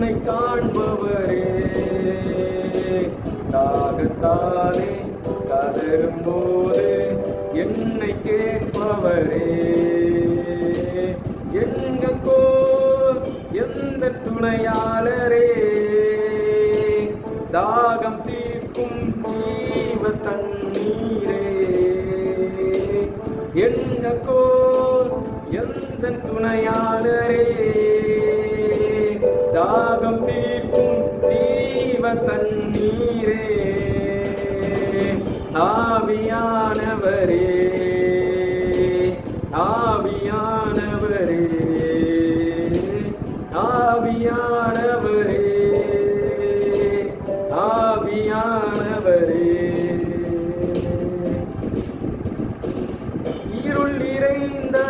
என்னை காண்பவரே. தாகத்தாலே கதரும் போது என்னை கேட்பவரே. எங்கோ எந்த துணையாளரே. தாகம் தீர்க்கும் ஜீவ தண்ணீரே. எங்கோ எந்த துணையாளரே. தாகம் தீர்க்கும் ஜீவ தண்ணீரே. ஆவியானவரே. ஆவியானவரே. ஆவியானவரே. ஆவியானவரே. இருள் நிறைந்த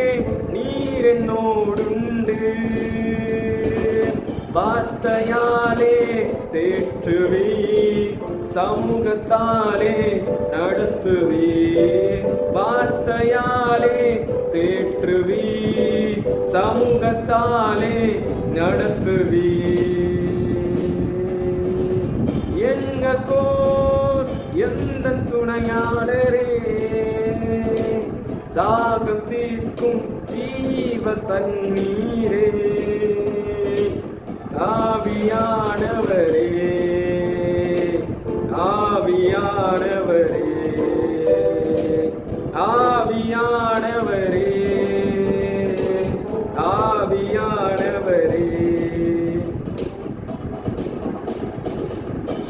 வார்த்தையாலே தேற்றுவே சமூகத்தாலே நடத்துவே வார்த்தையாலே தேற்றுவே சமூகத்தாலே நடத்துவே எங்க கோர் எந்த துணையாளரே? தாகம் தீர்க்கும் ஜீவ தண்ணீரே. ஆவியானவரே ஆவியானவரே ஆவியானவரே.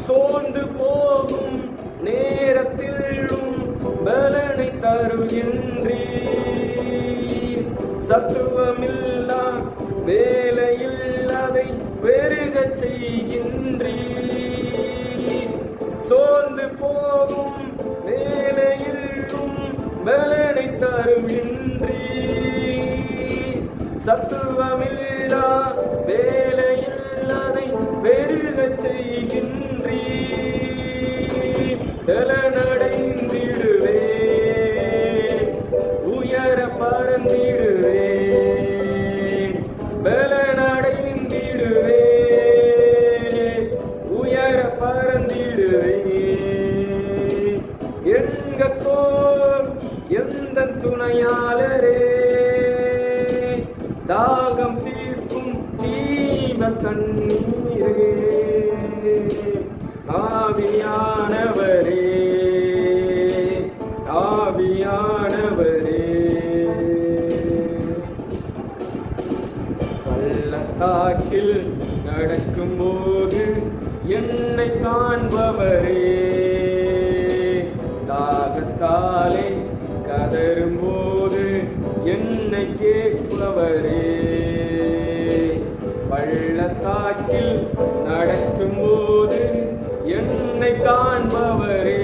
சோர்ந்து போகும் நேரத்திலும் பலனை தருகின்றீ சத்துவமில்லா வேலையில்லாதை பெருகச் செய்கின்றீ போகும் வேலையிலும் பலனை தருமின்றி. சத்துவமில்லா வே எந்த துணையாளரே? தாகம் தீர்க்கும் ஜீவ தண்ணீரே ஆவியானவரே ஆவியானவரே. பள்ளத்தாக்கில் நடக்கும்போது என்னை காண்பவரே. தாகத்தாலே வரும்போது என்னை கேட்பவரே பள்ளத்தாக்கில் நடக்கும்போது என்னை காண்பவரே.